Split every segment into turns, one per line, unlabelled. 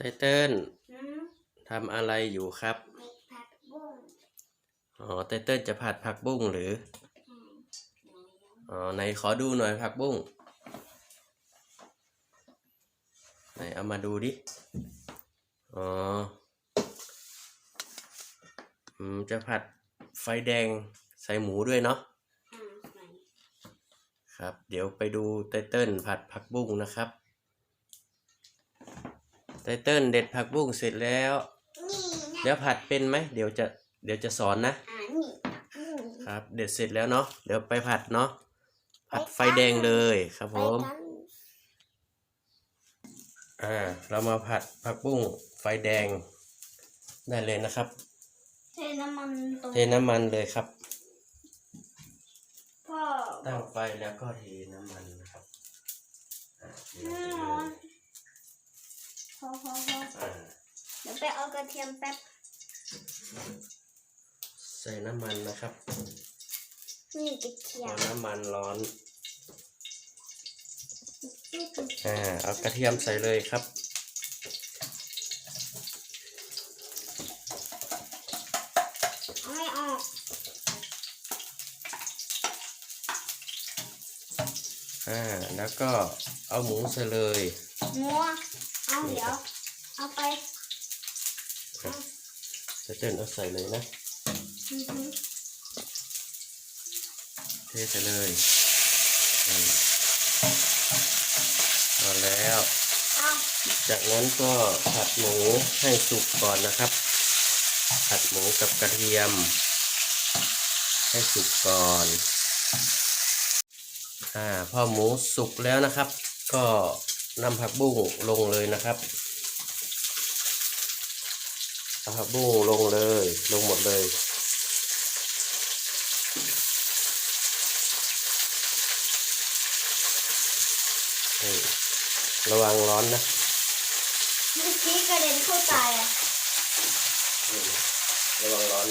ไตเติ้ล
อืม
ทำอะไรอยู่ครับ
เม็ดผักบุ้ง
อ๋อ ไตเติ้ลจะผัดผักบุ้งหรือ
อืม
อ๋อ ไหนขอดูหน่อยผักบุ้ง ไหนเอามาดูดิ อ๋อ อืม จะผัดไฟแดงใส่หมูด้วยเนาะ
อ่าไหน
ครับ เดี๋ยวไปดูไตเติ้ลผัดผักบุ้งนะครับ ไตเติ้ลเด็ดผักบุ้งเสร็จแล้ว
นี่นะ
เดี๋ยวผัดเป็นไหมเดี๋ยวจะเดี๋ยวจะสอนนะ
อ่านี่ผักบุ้ง
ครับ เด็ดเสร็จแล้วเนาะเดี๋ยวไปผัดเนาะผัดไฟแดงเลยครับ
ไป
ผม
กัน
อ่าเรามาผัดผักบุ้งไฟแดงได้เลยนะครับ
เทน้ำมันตรง
เทน้ำมันเลยครับ
พ่อ
ตั้งไฟแล้วก็เทน้ำมันนะครับอ่าเทล
แน่
ง
น
ไป
อ
เล
น
ย
พอพอพอ
อ่า
เดี๋ยวไปเอากระเทียมแป๊บ
ใส่น้ำมันนะครับ
นี่กระเที
พ
ย
อ
ม
น้ำมันร้อน อ่า เอากระเทียมใส่เลยครับ
เอาไม่ออก
อ่า แล้วก็เอาหมูใส่เลย
งัว เอาเดี๋ยว เอาไป
จะเต้นเอาใส่เลยนะ
อือหือ
เทใส่เลยอืมเอาแล้ว
เอา
จากนั้นก็ผัดหมูให้สุกก่อนนะครับ ผัดหมูกับกระเทียม ให้สุกก่อนอ่าพอหมูสุกแล้วนะครับ ก็ นำผักบุ้งลงเลยนะครับเอาผักบุ้งลงเลย ลงหมดเลยนี่ระวังร้อนนะ
เมื่อกี้กระเด็นเข้าตายอะ
นี่ระวังร้อน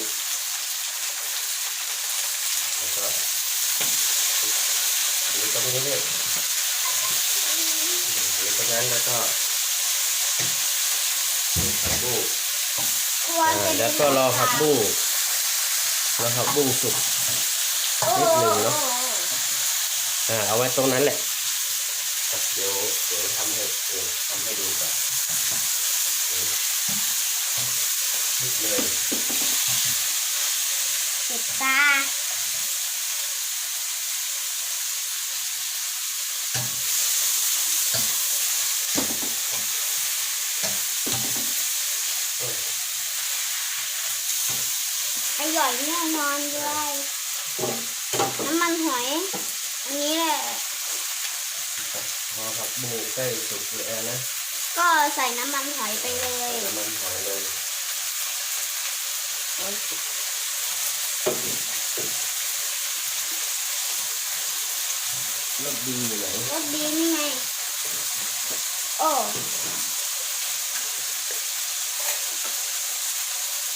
แล้วก็หรือตรงนี้เลยหรือตรง นั้นแล้วก็ผักบุ้ง
กลัว
อ่า
จะ
แล้วก็รอผักบุ้งรอผักบุ้งสุก
โอ้
นิดหนึ่งเนอะ
โอ้
อ่าเอาไว้ตรงนั้นแหละ เดี๋ยวเดี๋ยวทำให้เออทำให้ดูก่อนอืมนิดเลย
เจ็บตา
เออ
อ ร่อยแน่นอนเลยน้ำมันหอย อันนี้แหละ
พอผักบุ้งใกล้สุกแล้วนะ
ก็ใส่น้ำมันหอยไปเลย
น้ำมันหอยเลยรสดีอยู่ไหน
รสดีนี่ไง โอ้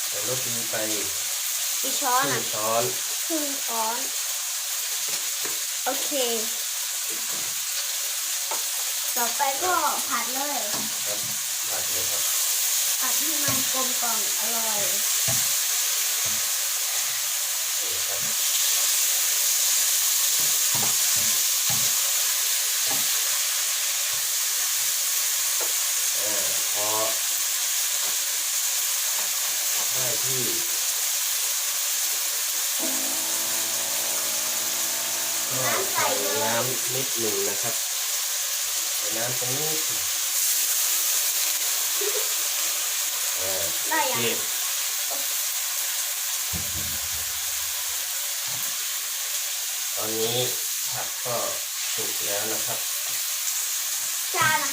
แต่รสดีไป
กี่ช้อ
คนรึ่
อะ
งช้อน
ครึ่งช้อน โอเค ต่อไปก็ผัดเลย
ครับผัดเลยครับ
ผัดให้มันกลมกล่อมอร่อย
นี่ครับอ่าพอได้ที่ น้ำนิดหนึ่งนะครับใส่น้ำตรงนี้อ่า
ได้ยัง
นี่ตอนนี้ผักก็สุกแล้วนะครับ
จานอะ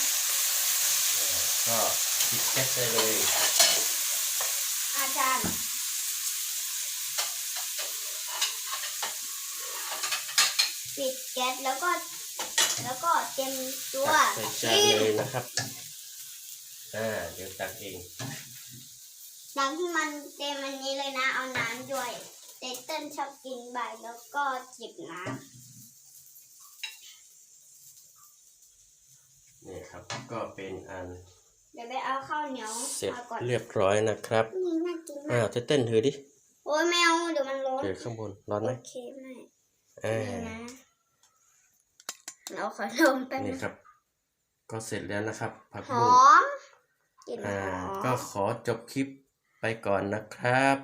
อ่าก็ปิดแก๊สได้เลย
อาจารย์ ปิดแก๊สแล้วก็ แล้วก็เตรียมตัว
ตักใส่จาน
ชิม
เลยนะครับ อ่า เดี๋ยวตักเอง
น้ำที่มันเต็มอันนี้เลยนะ เอาน้ำด้วยเตเติ้ลชอบกินใบแล้วก็จิบน้
นี่ครับ ก็เป็นอัน
เดี๋ยวไปเอาข้าวเหนียว
เสร็จ
มาก่อน
เรียบร้อยนะครับ
นี่น่ากิน
อ้ามา
วก
เต้นถือดิ
โอ้ยแมวเดี๋ยวมันร้อน
เดี๋ยวข้างบนร้อนไหม
โอเคไม่
อ่า
นี่นะ เราขอลงแป๊บ
นี่
นึง
ครับ ก็เสร็จแล้วนะครับ ผัก
ห
บุ้
องมกลิ่นห
อ่า
อม
ก็ขอจบคลิปไปก่อนนะครับ